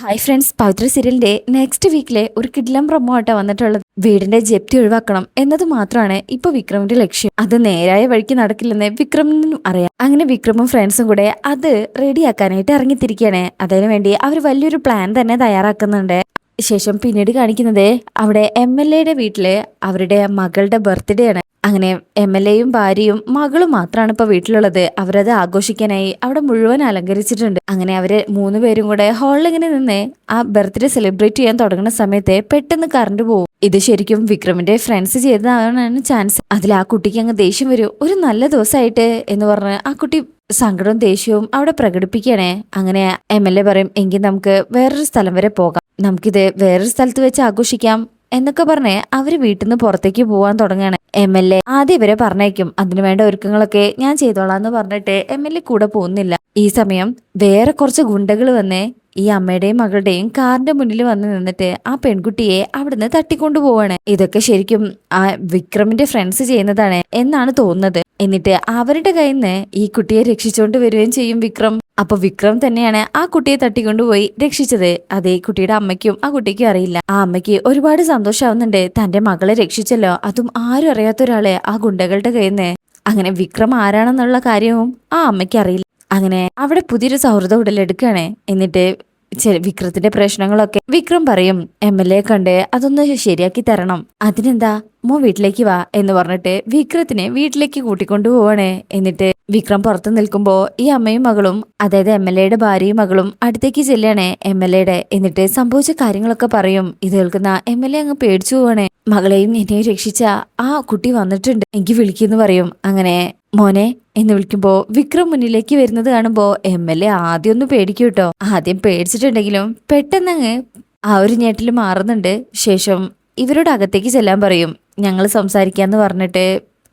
Hi friends പവിത്ര സീരിയലിന്റെ next വീക്കിലെ ഒരു കിഡ്ലം promo വന്നിട്ടുള്ളത്. വീടിന്റെ ജപ്തി ഒഴിവാക്കണം എന്നത് മാത്രമാണ് ഇപ്പൊ വിക്രമിന്റെ ലക്ഷ്യം. അത് നേരായ വഴിക്ക് നടക്കില്ലെന്ന് വിക്രമിനും അറിയാം. അങ്ങനെ വിക്രമും ഫ്രണ്ട്സും കൂടെ അത് റെഡിയാക്കാനായിട്ട് ഇറങ്ങിത്തിരിക്കുകയാണ്. അതിനു വേണ്ടി അവർ വലിയൊരു പ്ലാൻ തന്നെ തയ്യാറാക്കുന്നുണ്ട്. ശേഷം പിന്നീട് കാണിക്കുന്നത് അവിടെ എം എൽ എയുടെ വീട്ടിൽ അവരുടെ മകളുടെ ബർത്ത്ഡേ ആണ്. അങ്ങനെ എം എൽ എയും ഭാര്യയും മകളും മാത്രമാണ് ഇപ്പൊ വീട്ടിലുള്ളത്. അവരത് ആഘോഷിക്കാനായി അവിടെ മുഴുവൻ അലങ്കരിച്ചിട്ടുണ്ട്. അങ്ങനെ അവർ മൂന്ന് പേരും കൂടെ ഹാളിൽ ഇങ്ങനെ നിന്ന് ആ ബർത്ത്ഡേ സെലിബ്രേറ്റ് ചെയ്യാൻ തുടങ്ങുന്ന സമയത്ത് പെട്ടെന്ന് കറണ്ട് പോകും ഇത് ശരിക്കും വിക്രമിന്റെ ഫ്രണ്ട്സ് ചെയ്തതാണ് ചാൻസ് അതിൽ ആ കുട്ടിക്ക് അങ്ങ് ദേഷ്യം വരും. ഒരു നല്ല ദിവസമായിട്ട് എന്ന് പറഞ്ഞ് ആ കുട്ടി സങ്കടവും ദേഷ്യവും അവിടെ പ്രകടിപ്പിക്കണേ അങ്ങനെ എം എൽ എ പറയും എങ്കിൽ നമുക്ക് വേറൊരു സ്ഥലം വരെ പോകാം. നമുക്കിത് വേറൊരു സ്ഥലത്ത് വെച്ച് ആഘോഷിക്കാം എന്നൊക്കെ പറഞ്ഞ് അവർ വീട്ടിൽ നിന്ന് പുറത്തേക്ക് പോകാൻ തുടങ്ങുകയാണ്. എം എൽ എ ആദ്യം ഇവരെ പറഞ്ഞേക്കും അതിനുവേണ്ട ഒരുക്കങ്ങളൊക്കെ ഞാൻ ചെയ്തോളാം എന്ന് പറഞ്ഞിട്ട് എം എൽ എ കൂടെ പോകുന്നില്ല. ഈ സമയം വേറെ കുറച്ച് ഗുണ്ടകൾ വന്ന് ഈ അമ്മയുടെയും മകളുടെയും കാറിന്റെ മുന്നിൽ വന്ന് നിന്നിട്ട് ആ പെൺകുട്ടിയെ അവിടുന്ന് തട്ടിക്കൊണ്ടു പോവാണ്. ഇതൊക്കെ ശരിക്കും ആ വിക്രമിന്റെ ഫ്രണ്ട്സ് ചെയ്യുന്നതാണ് എന്നാണ് തോന്നുന്നത്. എന്നിട്ട് അവരുടെ കയ്യിൽ നിന്ന് ഈ കുട്ടിയെ രക്ഷിച്ചുകൊണ്ട് വരികയും ചെയ്യും വിക്രം. അപ്പൊ വിക്രം തന്നെയാണ് ആ കുട്ടിയെ തട്ടിക്കൊണ്ടുപോയി രക്ഷിച്ചത്. അതേ കുട്ടിയുടെ അമ്മയ്ക്കും ആ കുട്ടിക്കും അറിയില്ല. ആ അമ്മയ്ക്ക് ഒരുപാട് സന്തോഷാവുന്നുണ്ട്. തന്റെ മകളെ രക്ഷിച്ചല്ലോ. അതും ആരും അറിയാത്ത ഒരാളെ ആ ഗുണ്ടകളുടെ കയ്യിൽ നിന്ന്. അങ്ങനെ വിക്രം ആരാണെന്നുള്ള കാര്യവും ആ അമ്മയ്ക്ക് അറിയില്ല. അങ്ങനെ അവിടെ പുതിയൊരു സൗഹൃദം ഉടലെടുക്കുകയാണ്. എന്നിട്ട് വിക്രത്തിന്റെ പ്രശ്നങ്ങളൊക്കെ വിക്രം പറയും എം എൽ എ കണ്ട് അതൊന്ന് ശരിയാക്കി തരണം. അതിനെന്താ? മോ വീട്ടിലേക്ക് വാ എന്ന് പറഞ്ഞിട്ട് വിക്രത്തിനെ വീട്ടിലേക്ക് കൂട്ടിക്കൊണ്ടു പോവാണ്. എന്നിട്ട് വിക്രം പുറത്ത് നിൽക്കുമ്പോ ഈ അമ്മയും മകളും അതായത് എം എൽ എയുടെ ഭാര്യയും മകളും അടുത്തേക്ക് ചെല്ലണേ. എം എൽ എയുടെ എന്നിട്ട് സംഭവിച്ച കാര്യങ്ങളൊക്കെ പറയും. ഇത് കേൾക്കുന്ന എം എൽ എ അങ്ങ് പേടിച്ചു പോവാണ്. മകളെയും എന്നെയും രക്ഷിച്ച ആ കുട്ടി വന്നിട്ടുണ്ട്. എനിക്ക് വിളിക്കുന്നു പറയും. അങ്ങനെ മോനെ എന്ന് വിളിക്കുമ്പോ വിക്രം മുന്നിലേക്ക് വരുന്നത് കാണുമ്പോ എം എൽ എ ആദ്യം ഒന്ന് പേടിക്കും കേട്ടോ ആദ്യം പേടിച്ചിട്ടുണ്ടെങ്കിലും പെട്ടെന്നങ്ങ് ആ ഒരു ഞെട്ടിൽ മാറുന്നുണ്ട്. ശേഷം ഇവരോട് അകത്തേക്ക് ചെല്ലാൻ പറയും. ഞങ്ങൾ സംസാരിക്കാന്ന് പറഞ്ഞിട്ട്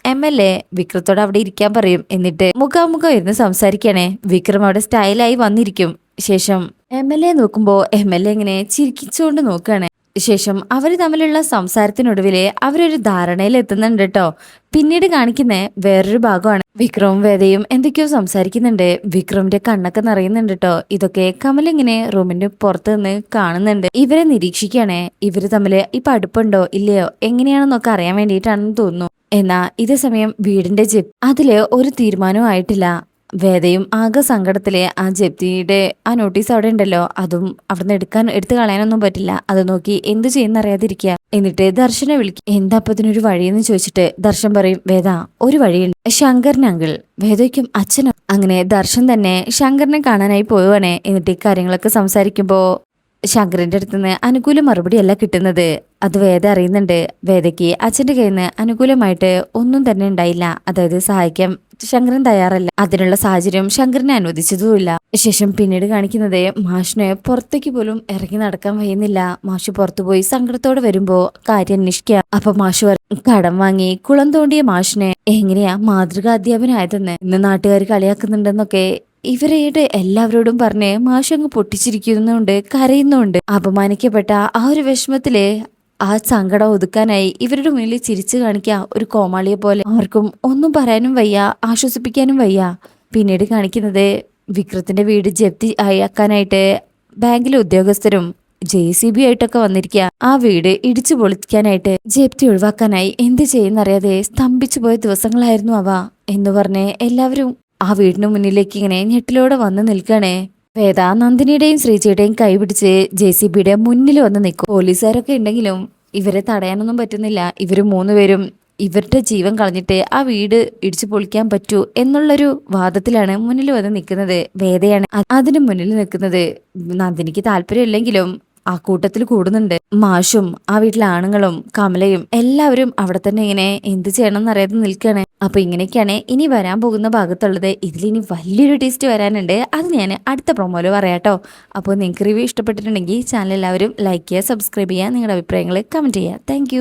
എം എൽ എ വിക്രത്തോട് അവിടെ ഇരിക്കാൻ പറയും. എന്നിട്ട് മുഖാമുഖം ഇരുന്ന് സംസാരിക്കണേ. വിക്രം അവിടെ സ്റ്റൈലായി വന്നിരിക്കും. ശേഷം എം എൽ എ നോക്കുമ്പോ എം എൽ എ ഇങ്ങനെ ചിരിക്കിച്ചുകൊണ്ട് നോക്കുകയാണ് ശേഷം അവർ തമ്മിലുള്ള സംസാരത്തിനൊടുവിൽ അവരൊരു ധാരണയിൽ എത്തുന്നുണ്ട് കേട്ടോ പിന്നീട് കാണിക്കുന്ന വേറൊരു ഭാഗമാണ്. വിക്രവും വേദയും എന്തൊക്കെയോ സംസാരിക്കുന്നുണ്ട്. വിക്രമിന്റെ കണ്ണൊക്കെ നിറയുന്നുണ്ട് കേട്ടോ ഇതൊക്കെ കമൽ ഇങ്ങനെ റൂമിന്റെ പുറത്ത് നിന്ന് കാണുന്നുണ്ട്. ഇവരെ നിരീക്ഷിക്കുകയാണേ. ഇവർ തമ്മിൽ ഇപ്പൊ അടുപ്പുണ്ടോ ഇല്ലയോ? എങ്ങനെയാണെന്നൊക്കെ അറിയാൻ വേണ്ടിയിട്ടാണെന്ന് തോന്നുന്നു. എന്നാ ഇതേ സമയം വീടിന്റെ ജിപ്പ് അതിൽ ഒരു തീരുമാനവും ആയിട്ടില്ല. വേദയും ആകെ സങ്കടത്തിലെ ആ ജപ്തിയുടെ ആ നോട്ടീസ് അവിടെ ഉണ്ടല്ലോ. അതും അവിടുന്ന് എടുക്കാൻ എടുത്തു കളയാനൊന്നും പറ്റില്ല. അത് നോക്കി എന്ത് ചെയ്യുന്ന അറിയാതിരിക്കുക എന്നിട്ട് ദർശനെ വിളിക്കും. എന്താ അപ്പൊ ഇതിനൊരു വഴിയെന്ന് ചോദിച്ചിട്ട് ദർശൻ പറയും വേദ ഒരു വഴിയുണ്ട് ശങ്കരൻ അങ്കിൾ വേദയ്ക്കും അച്ഛനും. അങ്ങനെ ദർശൻ തന്നെ ശങ്കറിനെ കാണാനായി പോവാണേ എന്നിട്ട് ഈ കാര്യങ്ങളൊക്കെ സംസാരിക്കുമ്പോ ശങ്കറിന്റെ അടുത്തുനിന്ന് അനുകൂല മറുപടിയല്ല കിട്ടുന്നത്. അത് വേദ അറിയുന്നുണ്ട്. വേദയ്ക്ക് അച്ഛന്റെ കയ്യിൽ നിന്ന് അനുകൂലമായിട്ട് ഒന്നും തന്നെ ഉണ്ടായില്ല. അതായത് സഹായിക്കാൻ ശങ്കരൻ തയ്യാറല്ല. അതിനുള്ള സാഹചര്യം ശങ്കരനെ അനുവദിച്ചതുമില്ല. ശേഷം പിന്നീട് കാണിക്കുന്നത് മാഷിനെ പുറത്തേക്ക് പോലും ഇറങ്ങി നടക്കാൻ വയ്യുന്നില്ല. മാഷ് പുറത്തു പോയി സങ്കടത്തോടെ വരുമ്പോ കാര്യം അന്വേഷിക്കുക. അപ്പൊ മാഷ് കടം വാങ്ങി കുളം തോണ്ടിയ മാഷിനെ എങ്ങനെയാ മാതൃകാ അധ്യാപനായതെന്ന്? ഇന്ന് നാട്ടുകാർ കളിയാക്കുന്നുണ്ടെന്നൊക്കെ ഇവരുടെ എല്ലാവരോടും പറഞ്ഞ് മാഷ് അങ്ങ് പൊട്ടിച്ചിരിക്കുന്നുണ്ട് കരയുന്നുണ്ട്. അപമാനിക്കപ്പെട്ട ആ ഒരു വിഷമത്തിൽ ആ സങ്കടം ഒതുക്കാനായി ഇവരുടെ മുന്നിൽ ചിരിച്ചു കാണിക്ക ഒരു കോമാളിയെ പോലെ. അവർക്കും ഒന്നും പറയാനും വയ്യ ആശ്വസിപ്പിക്കാനും വയ്യ. പിന്നീട് കാണിക്കുന്നത് വിക്രത്തിന്റെ വീട് ജപ്തി ആയാക്കാനായിട്ട് ബാങ്കിലെ ഉദ്യോഗസ്ഥരും ജെ സി ബി ആയിട്ടൊക്കെ വന്നിരിക്കുക. ആ വീട് ഇടിച്ചു പൊളിക്കാനായിട്ട് ജപ്തി ഒഴിവാക്കാനായി എന്ത് ചെയ്യുന്നറിയാതെ സ്തംഭിച്ചു പോയ ദിവസങ്ങളായിരുന്നു അവ എന്ന് പറഞ്ഞ് എല്ലാവരും ആ വീടിന് മുന്നിലേക്ക് ഇങ്ങനെ ഞെട്ടിലോടെ വന്ന് നിൽക്കണേ വേദ നന്ദിനിയുടെയും ശ്രീജിയുടെയും കൈപിടിച്ച് ജെ സി ബിയുടെ മുന്നിൽ വന്ന് നിൽക്കും. പോലീസുകാരൊക്കെ ഉണ്ടെങ്കിലും ഇവരെ തടയാനൊന്നും പറ്റുന്നില്ല. ഇവർ മൂന്നുപേരും ഇവരുടെ ജീവൻ കളഞ്ഞിട്ട് ആ വീട് ഇടിച്ചു പൊളിക്കാൻ പറ്റൂ എന്നുള്ളൊരു വാദത്തിലാണ് മുന്നിൽ വന്ന് നിൽക്കുന്നത് വേദയാണ്. അതിന് മുന്നിൽ നിൽക്കുന്നത് നന്ദിനിക്ക് താല്പര്യമില്ലെങ്കിലും ആ കൂട്ടത്തിൽ കൂടുന്നുണ്ട്. മാഷും ആ വീട്ടിലെ ആണുങ്ങളും കമലയും എല്ലാവരും അവിടെ തന്നെ ഇങ്ങനെ എന്ത് ചെയ്യണം എന്നറിയാതെ നിൽക്കുകയാണ്. അപ്പൊ ഇങ്ങനെയൊക്കെയാണ് ഇനി വരാൻ പോകുന്ന ഭാഗത്തുള്ളത്. ഇതിലിനി വലിയൊരു ടേസ്റ്റ് വരാനുണ്ട്. അത് ഞാൻ അടുത്ത പ്രൊമോയിൽ പറയാട്ടോ. അപ്പോൾ നിങ്ങൾക്ക് റിവ്യൂ ഇഷ്ടപ്പെട്ടിട്ടുണ്ടെങ്കിൽ ചാനൽ എല്ലാവരും ലൈക്ക് ചെയ്യുക സബ്സ്ക്രൈബ് ചെയ്യുക. നിങ്ങളുടെ അഭിപ്രായങ്ങൾ കമന്റ് ചെയ്യുക. താങ്ക്